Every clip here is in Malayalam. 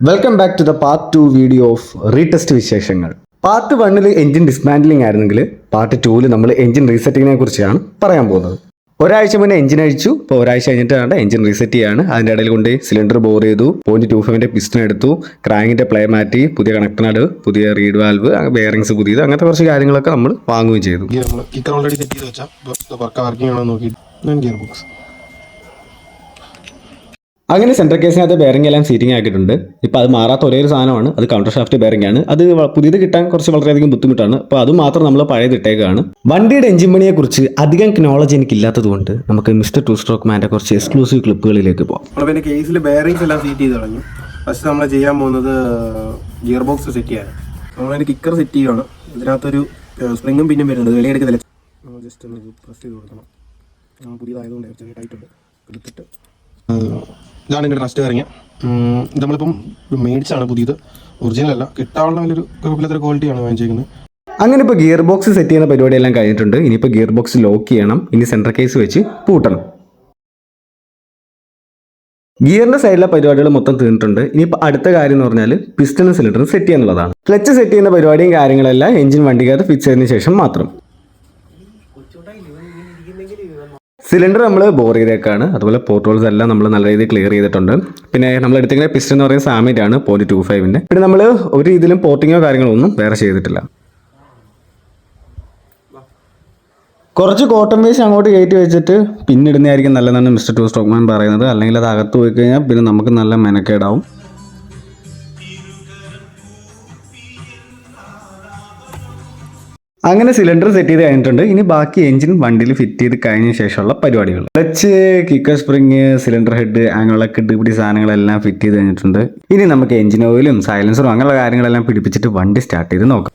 Welcome back to the part two video of retest വിശേഷങ്ങൾ. പാർട്ട് വണ്ണിൽ എഞ്ചിൻ ഡിസ്മാൻഡലിംഗ് ആയിരുന്നെങ്കിൽ പാർട്ട് ടൂവിൽ നമ്മൾ എഞ്ചിൻ റീസെറ്റിങ്ങിനെ കുറിച്ചാണ് പറയാൻ പോകുന്നത്. ഒരാഴ്ച മുന്നേ എഞ്ചിൻ അഴിച്ചു. ഇപ്പോൾ ഒരാഴ്ച കഴിഞ്ഞിട്ടാണ് എഞ്ചിൻ റീസെറ്റ് ചെയ്യാണ്. അതിന്റെ ഇടയിൽ കൊണ്ട് സിലിണ്ടർ ബോർ ചെയ്തു. പോയിന്റ് ടു ഫൈവിന്റെ പിസ്റ്റൺ എടുത്തു. ക്രാങ്കിന്റെ പ്ലേ മാറ്റി. പുതിയ കണക്ട് നട്. പുതിയ റീഡ് വാൽവ് ബെയറിങ്സ് പുതിയത്. അങ്ങനത്തെ കുറച്ച് കാര്യങ്ങളൊക്കെ നമ്മൾ വാങ്ങുകയും ചെയ്തു. നമ്മൾ ഓൾറെഡി സെറ്റ് ചെയ്ത് വെച്ചാൽ ഗിയർ ബോക്സ് അങ്ങനെ സെൻട്രൽ കേസിനകത്ത് ബെയറിംഗ് എല്ലാം സീറ്റിംഗ് ആക്കിയിട്ടുണ്ട്. ഇപ്പോൾ അത് മാറാത്ത ഒരേ ഒരു സാധനമാണ്. അത് കൗണ്ടർ ഷാഫ്റ്റ് ബെയറിംഗ് ആണ്. അത് പുതിയത് കിട്ടാൻ കുറച്ച് വളരെയധികം ബുദ്ധിമുട്ടാണ്. അപ്പോൾ അത് മാത്രം നമ്മൾ പഴയത് ഇട്ടേക്കാണ് വണ്ടിയുടെ എഞ്ചിൻ പണിയെ കുറിച്ച് അധികം നോളജ് എനിക്കില്ലാത്തത് കൊണ്ട് നമുക്ക് മിസ്റ്റർ ടു സ്ട്രോക്ക് മാന്റെ കുറച്ച് എക്സ്ക്ലൂസീവ് ക്ലിപ്പുകളിലേക്ക് പോകാം പിന്നെ കേസിൽ ബെയറിംഗ്സ് എല്ലാം സീറ്റ് ചെയ്ത് തുടങ്ങി. ഫസ്റ്റ് നമ്മൾ ചെയ്യാൻ പോകുന്നത് ഗിയർ ബോക്സ് സെറ്റ് ചെയ്യാൻ നമ്മളതിന് കിക്കർ സെറ്റ് ചെയ്യുകയാണ് ഇതിനകത്തൊരു സ്പ്രിങ്ങും പിന്നും വരുന്നുണ്ട്. വെളിയെടുക്കുന്നില്ല ജസ്റ്റ് ഒന്ന് പ്രസ് ചെയ്ത് കൊടുക്കണം. പുതിയതായതുകൊണ്ട് ടൈറ്റ് ഉണ്ട് എടുത്തിട്ട്. ഇതാണ് എന്റെ ട്രസ്റ്റ് കാര്യങ്ങൾ ഇത് നമ്മളിപ്പം മേടിച്ചാണ് പുതിയത്. ഒറിജിനൽ അല്ല. കിട്ടാനുള്ള നല്ലൊരു കുഴപ്പമില്ലാത്തൊരു ക്വാളിറ്റിയാണ് വാങ്ങിച്ചേക്കുന്നത് അങ്ങനെ ഇപ്പോൾ ഗിയർ ബോക്സ് സെറ്റ് ചെയ്യുന്ന പരിപാടിയെല്ലാം കഴിഞ്ഞിട്ടുണ്ട്. ഇനിയിപ്പോൾ ഗിയർ ബോക്സ് ലോക്ക് ചെയ്യണം. ഇനി സെൻട്രൽ കേസ് വെച്ച് പൂട്ടണം. ഗിയറിന്റെ സൈഡിലെ പരിപാടികൾ മൊത്തം തീർന്നിട്ടുണ്ട്. ഇനിയിപ്പോൾ അടുത്ത കാര്യം എന്ന് പറഞ്ഞാൽ പിസ്റ്റണും സിലിണ്ടറും സെറ്റ് ചെയ്യാന്നുള്ളതാണ് ക്ലച്ച് സെറ്റ് ചെയ്യുന്ന പരിപാടിയും കാര്യങ്ങളെല്ലാം എഞ്ചിൻ വണ്ടിക്കകത്ത് ഫിക്സ് ചെയ്തതിന് ശേഷം മാത്രം. സിലിണ്ടർ നമ്മൾ ബോർ ചെയ്തേക്കാണ്. അതുപോലെ പോർട്ടോൾസ് എല്ലാം നമ്മൾ നല്ല രീതിയിൽ ക്ലിയർ ചെയ്തിട്ടുണ്ട്. പിന്നെ നമ്മൾ എടുത്തിങ്ങനെ പിസ്റ്റൺ എന്ന് പറയുന്ന സാമിന്റെ ആണ് പോയിന്റ് ടു ഫൈവിന്റെ പിന്നെ നമ്മൾ ഒരു രീതിയിലും പോർട്ടിങ്ങോ കാര്യങ്ങളോ ഒന്നും വേറെ ചെയ്തിട്ടില്ല. കുറച്ച് കോട്ടൺ വേസ്റ്റ് അങ്ങോട്ട് കയറ്റി വെച്ചിട്ട് പിന്നിടുന്നതായിരിക്കും നല്ലതാണ് മിസ്റ്റർ ടു സ്റ്റോക്ക്മാൻ പറയുന്നത്. അല്ലെങ്കിൽ അത് അകത്ത് പോയി കഴിഞ്ഞാൽ പിന്നെ നമുക്ക് നല്ല മെനക്കേടാവും. അങ്ങനെ സിലിണ്ടർ സെറ്റ് ചെയ്ത് കഴിഞ്ഞിട്ടുണ്ട്. ഇനി ബാക്കി എഞ്ചിൻ വണ്ടിയിൽ ഫിറ്റ് ചെയ്ത് കഴിഞ്ഞ ശേഷമുള്ള പരിപാടികൾ. Clutch kicker spring cylinder head അങ്ങനെയുള്ള കിട്ടുപിടി സാധനങ്ങളെല്ലാം ഫിറ്റ് ചെയ്ത് കഴിഞ്ഞിട്ടുണ്ട്. ഇനി നമുക്ക് എഞ്ചിൻ ഓയിലും സൈലൻസറും അങ്ങനെയുള്ള കാര്യങ്ങളെല്ലാം പിടിപ്പിച്ചിട്ട് വണ്ടി സ്റ്റാർട്ട് ചെയ്ത് നോക്കാം.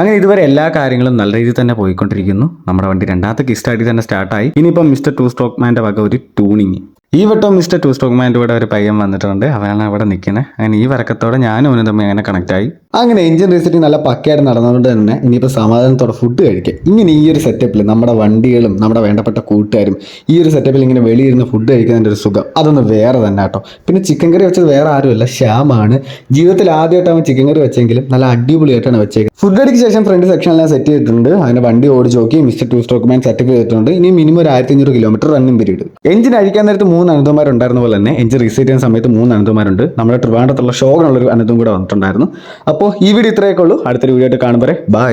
അങ്ങനെ ഇതുവരെ എല്ലാ കാര്യങ്ങളും നല്ല രീതിയിൽ തന്നെ പോയിക്കൊണ്ടിരിക്കുന്നു. നമ്മുടെ വണ്ടി രണ്ടാമത്തെ കിസ്റ്റായിട്ട് തന്നെ സ്റ്റാർട്ടായി. ഇനിയിപ്പം മിസ്റ്റർ ടു സ്റ്റോക്ക് മാന്റെ വക ഒരു ട്യൂണിങ് ഈ വട്ടം മിസ്റ്റർ ടു സ്റ്റോക്ക് മാന്റെ കൂടെ ഒരു പയ്യൻ വന്നിട്ടുണ്ട്. അവനാണ് അവിടെ നിൽക്കുന്നത്. അങ്ങനെ ഈ വരക്കത്തോടെ ഞാനും അവനും തമ്മിൽ അങ്ങനെ കണക്ട് ആയി. അങ്ങനെ എഞ്ചിൻ റീസെറ്റിംഗ് നല്ല പക്കയായിട്ട് നടന്നതുകൊണ്ട് തന്നെ ഇനിയിപ്പോൾ സമാധാനത്തോടെ ഫുഡ് കഴിക്കുക ഇങ്ങനെ ഈ ഒരു സെറ്റപ്പിൽ നമ്മുടെ വണ്ടികളും നമ്മുടെ വേണ്ടപ്പെട്ട കൂട്ടുകാരും ഈ ഒരു സെറ്റപ്പിൽ ഇങ്ങനെ വെളിയിരുന്ന് ഫുഡ് കഴിക്കുന്നതിന്റെ ഒരു സുഖം. അതൊന്ന് വേറെ തന്നെ കേട്ടോ. പിന്നെ ചിക്കൻ കറി വെച്ചത് വേറെ ആരുമല്ല ശ്യാമാണ്. ജീവിതത്തിൽ ആദ്യമായിട്ട് അവൻ ചിക്കൻ കറി വെച്ചെങ്കിലും നല്ല അടിപൊളിയായിട്ടാണ് വെച്ചേക്കുന്നത് ഫുഡ് കടിക്ക് ശേഷം ഫ്രണ്ട് സെക്ഷനെല്ലാം സെറ്റ് ചെയ്തിട്ടുണ്ട്. അതിന് വണ്ടി ഓടിച്ച് നോക്കി mister two stroke man setup ചെയ്തിട്ടുണ്ട്. ഇനി മിനിമം ഒരു ആയിരത്തി അഞ്ഞൂറ് കിലോമീറ്റർ റണ്ണിംഗ് പീരീഡ് എഞ്ചിൻ അഴിക്കാൻ നേരത്ത് മൂന്ന് അനന്തമാരുണ്ടായിരുന്ന പോലെ തന്നെ എഞ്ചിൻ റീസെറ്റ് ചെയ്യുന്ന സമയത്ത് മൂന്ന് അനന്തമാരുണ്ട് നമ്മുടെ ട്രിവാൻഡത്തുള്ള ഷോകളുള്ളൊരു അനന്തം കൂടെ വന്നിട്ടുണ്ടായിരുന്നു. അപ്പോൾ ഈ വീഡിയോ ഇത്രയൊക്കെ ഉള്ളൂ. അടുത്തൊരു വീഡിയോ ആയിട്ട് കാണുമ്പോൾ ബൈ